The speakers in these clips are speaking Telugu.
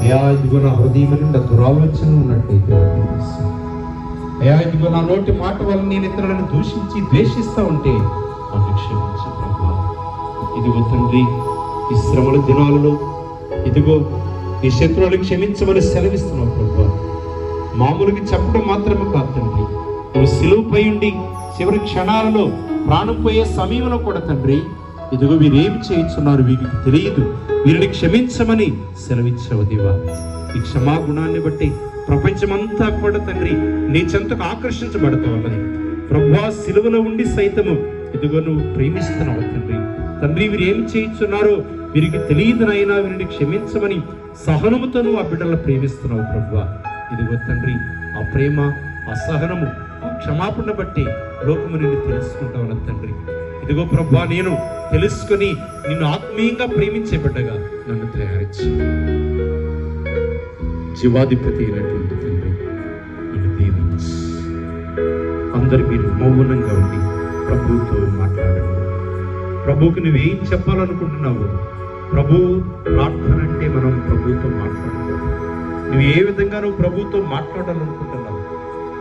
అయా ఇదిగో నా హృదయం నుండి దురాలోచన ఉన్నట్టయితే అయా ఇదిగో నా నోటి మాట వల్ల నేను ఇతరులను దూషించి ద్వేషిస్తూ ఉంటే నన్ను క్షమించు ప్రభా. ఇదిగో తండ్రి ఈ శ్రమల దినాలలో ఇదిగో నీ శత్రువులు క్షమించమని సెలవిస్తున్నావు ప్రభా. మామూలుగా చెప్పడం మాత్రమే కాదు తండ్రి. నువ్వు సిలువుపై ఉండి చివరి క్షణాలలో ప్రాణం పోయే సమయంలో కూడా తండ్రి ఇదిగో వీరేమి చేయించున్నారు వీరికి తెలియదు. వీరిని క్షమించమని సెలవించవు దేవా. ఈ క్షమాగుణాన్ని బట్టి ప్రపంచమంతా కూడా తండ్రి నీ చెంతకు ఆకర్షించబడతా ఉన్నది ప్రభా సిలువలో ఉండి సైతము ఇదిగో నువ్వు ప్రేమిస్తున్నావు తండ్రి. తండ్రి వీరు ఏం చేయించున్నారో వీరికి తెలియదునైనా వీరిని క్షమించమని సహనముతో నువ్వు ఆ బిడ్డలను ప్రేమిస్తున్నావు ప్రభా ఇదిగో తండ్రి ఆ ప్రేమ ఆ సహనము ఆ క్షమాపణ బట్టి లోకము నిన్ను తెలుసుకుంటా తండ్రి. ఇదిగో ప్రభా నేను తెలుసుకొని నిన్ను ఆత్మీయంగా ప్రేమించే బిడ్డగా నన్ను తయారించు జీవాధిపతి అయినటువంటి తండ్రి నన్ను దీవించు. అందరు మీరు మౌనంగా ఉండి ప్రభువుతో మాట్లాడండి. ప్రభువుకి నువ్వేం చెప్పాలనుకుంటున్నావు ప్రభు ప్రార్థన అంటే మనం ప్రభువుతో మాట్లాడాలి నువ్వు ఏ విధంగా నువ్వు ప్రభువుతో మాట్లాడాలనుకుంటున్నావు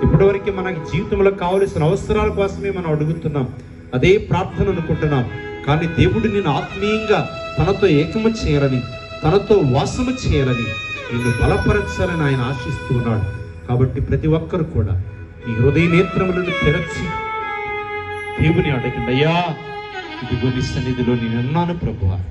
ఇప్పటివరకు మనకి జీవితంలో కావలసిన అవసరాల కోసమే మనం అడుగుతున్నాం. అదే ప్రార్థన అనుకుంటున్నాం. కానీ దేవుడు నేను ఆత్మీయంగా తనతో ఏకము చేయాలని తనతో వాసము చేయాలని నిన్ను బలపరచాలని ఆయన ఆశిస్తూ ఉన్నాడు. కాబట్టి ప్రతి ఒక్కరు కూడా ఈ హృదయ నేత్రములను తెరచి దేవుని అడగండి అయ్యా ఇదిగో నీ సన్నిధిలో నేను అన్నాను ప్రభువా.